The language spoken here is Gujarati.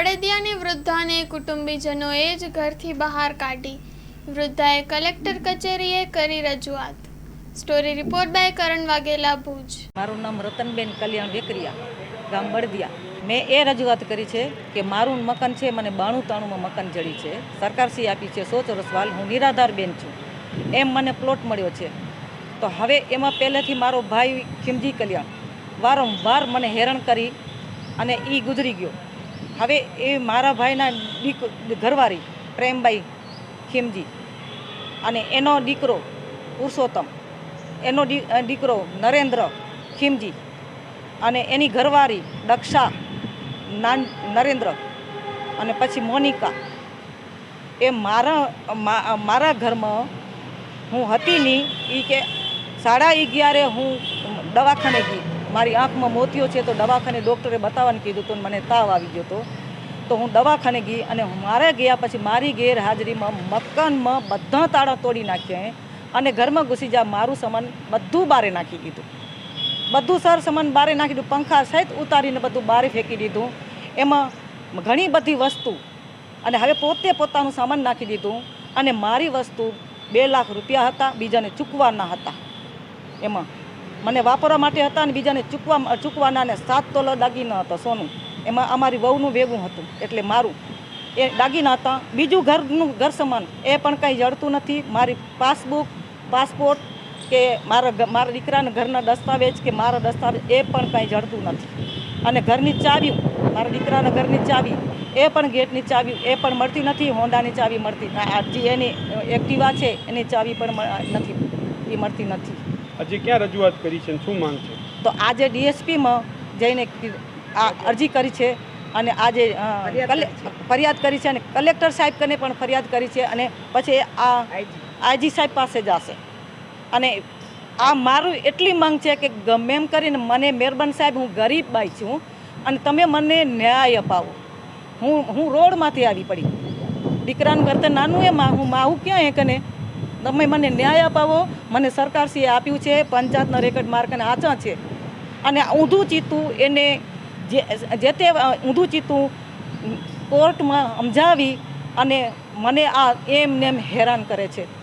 બળદિયાની વૃદ્ધાને કુટુંબીજનોએ જ ઘરથી બહાર કાઢી. વૃદ્ધાએ કલેક્ટર કચેરીએ કરી રજૂઆત. Story report by Karan Vaghela, Bhuj. મારું નામ રતનબેન કલ્યાણ વેકરિયા, ગામ બળદિયા મેં એ રજૂઆત કરી છે કે મારું મકાન છે, મને બાણું તાણુંમાં મકાન જડી છે. સરકારશ્રી આપી છે સો ચોરસવાલ હું નિરાધાર બેન છું. એમ મને પ્લોટ મળ્યો છે. તો હવે એમાં પહેલેથી મારો ભાઈ ખીમજી કલ્યાણ વારંવાર મને હેરાન કરી અને એ ગુજરી ગયો. હવે એ મારા ભાઈના દીક, ઘરવાળી પ્રેમબાઈ ખીમજી અને એનો દીકરો પુરુષોત્તમ, એનો દીકરો નરેન્દ્ર ખીમજી અને એની ઘરવાળી દક્ષા નાન, નરેન્દ્ર અને પછી મોનિકા. એ મારા મારા ઘરમાં હું હતી નહીં એ કે સાડા અગિયારે હું દવાખાને ગઈ. મારી આંખમાં મોતીઓ છે તો દવાખાને ડૉક્ટરે બતાવવાનું કીધું હતું મને તાવ આવી ગયો હતો. તો હું દવાખાને ગઈ અને મારે ગયા પછી મારી ગેરહાજરીમાં મકાનમાં બધા તાળા તોડી નાખ્યા અને ઘરમાં ઘૂસી જા, મારું સામાન બધું બારે નાખી દીધું. બધું સર સામાન બારે નાખી દીધું, પંખા સહિત ઉતારીને બધું બારે ફેંકી દીધું. એમાં ઘણી બધી વસ્તુ અને હવે પોતે પોતાનું સામાન નાખી દીધું અને મારી વસ્તુ બે લાખ રૂપિયા હતા, બીજાને ચૂકવાના હતા. એમાં મને વાપરવા માટે હતા અને બીજાને ચૂકવા ચૂકવાના અને સાત તોલો દાગીના હતા સોનું. એમાં અમારી વહુનું ભેગું હતું, એટલે મારું. એ દાગીના હતા. બીજું ઘરનું, ઘર સમાન. એ પણ કંઈ જડતું નથી. મારી પાસબુક, પાસપોર્ટ કે મારા મારા દીકરાના ઘરના દસ્તાવેજ કે મારા દસ્તાવેજ, એ પણ કંઈ જડતું નથી. અને ઘરની ચાવી, મારા દીકરાના ઘરની ચાવી, એ પણ ગેટની ચાવી, એ પણ મળતી નથી. હોન્ડાની ચાવી મળતી જે એની એક્ટિવા છે, એની ચાવી પણ નથી, એ મળતી નથી. હજી ક્યાં રજૂઆત કરી છે શું માંગ છે? તો આજે ડીએસપીમાં જઈને આ અરજી કરી છે અને આજે ફરિયાદ કરી છે. અને કલેક્ટર સાહેબ કને પણ ફરિયાદ કરી છે અને પછી આ આઈજી. સાહેબ પાસે જશે. અને આ મારું એટલી માંગ છે કે ગમે એમ કરીને મને મેરબન સાહેબ હું ગરીબ બાઈ છું અને તમે મને ન્યાય અપાવો. હું હું રોડમાંથી આવી પડી. દીકરાનું ઘર તો નાનું એ માં હું માવું ક્યાં એ કને તમે મને ન્યાય અપાવો, મને સરકારશ્રીએ આપ્યું છે, પંચાયતના રેકર્ડ માર્કને આચા છે. અને ઊંધું ચીતું એને જે જે તે ઊંધું ચીતું કોર્ટમાં સમજાવી અને મને આ એમ નેમ હેરાન કરે છે.